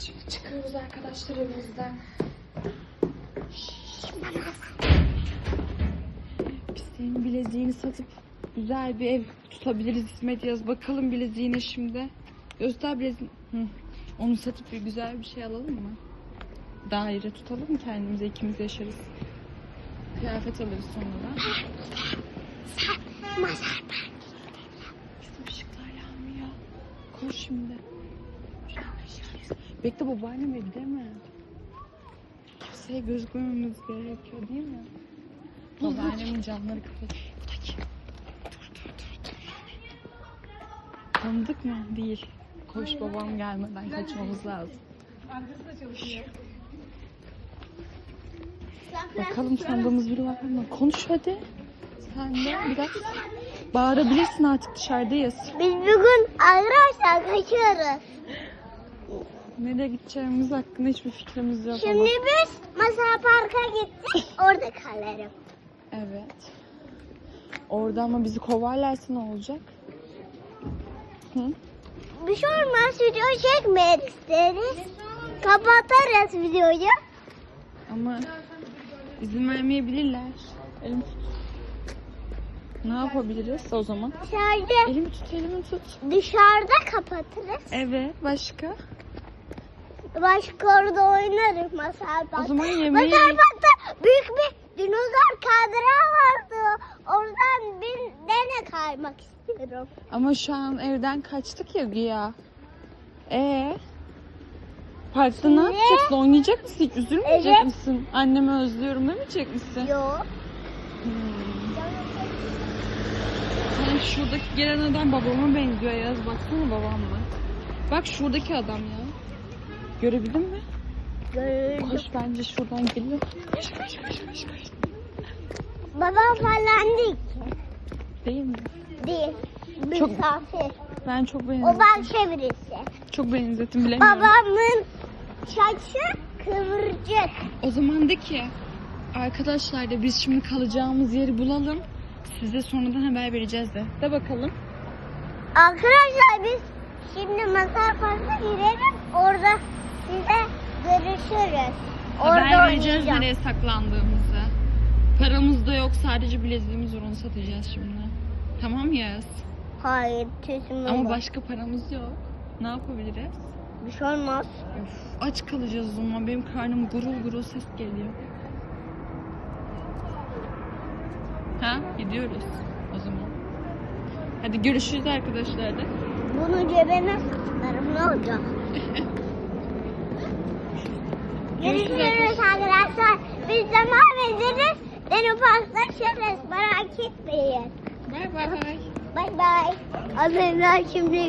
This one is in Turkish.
Şimdi çıkıyoruz arkadaşlar evimizden. Biz senin bileziğini satıp güzel bir ev tutabiliriz İsmet yaz. Bakalım bileziğine şimdi. Göster bileziğini. Hı. Onu satıp bir güzel bir şey alalım mı? Daire tutalım kendimize ikimiz yaşarız. Kıyafet alırız sonra. Bizim ışıklar yanmıyor. Koş şimdi. Bekle babaannem evde mi? Kimseye gözükmememiz gerekiyor değil mi? Babaannemin camları kapalı. Bu da kim? Dur dur dur dur. Tanıdık mı? Değil. Koş babam gelmeden kaçmamız lazım. Bakalım sandığımız biri var mı? Konuş hadi. Sen de biraz bağırabilirsin artık dışarıdayız. Biz bugün arkadaşlar kaçıyoruz. Nereye gideceğimiz hakkında hiçbir fikrimiz yok Şimdi ama. biz mesela parka gittik. Orada kalırım. Evet. Orada ama bizi kovarlarsa ne olacak? Hı? Bir şey olmaz video çekmeyiz isteriz. Kapatarız videoyu. Ama izin vermeyebilirler. Elimi tut. Ne yapabiliriz o zaman? Dışarıda, Elimi tut, elimi tut. dışarıda kapatırız. Evet, başka? Başka orada oynarız masal O parkta. zaman yemeği... Masal parkta büyük bir dinozor kadra vardı. Oradan bir dene kaymak istiyorum. Ama şu an evden kaçtık ya güya. Ee? Parkta ne Şimdi- yapacaksın? Oynayacak mısın? Hiç üzülmeyecek Evet. misin? Annemi özlüyorum demeyecek misin? Yok. Hmm. Sen şuradaki gelen adam babama benziyor Yaz. Baksana babamla. Bak şuradaki adam ya. Görebildin mi? Koş bence şuradan gidelim. Koş koş koş koş koş. Babam falan değil ki. Değil mi? Değil. Çok- Misafir. Ben çok O benzettim. başka birisi. Çok benzettim bilemiyorum. Babamın saçı kıvırcık. O zaman de ki arkadaşlar da biz şimdi kalacağımız yeri bulalım. Size sonradan haber vereceğiz de. De bakalım. Arkadaşlar biz şimdi masal parkına girelim. Orada haber Orada vereceğiz oynayacağım. nereye saklandığımızı. Paramız da yok sadece bileziğimiz var onu satacağız şimdi. Tamam Yaz. Hayır tüsüm Ama başka paramız yok. Ne yapabiliriz? Bir şey olmaz. Of, aç kalacağız o zaman. Benim karnım gurul gurul ses geliyor. Ha? Gidiyoruz o zaman. Hadi görüşürüz arkadaşlar da. Bunu cebime saklarım ne olacak? Görüşürüz arkadaşlar. Biz devam ederiz. Deniz paslaşırız. Merak etmeyin. Bay bay. Bay bay. Annemler şimdi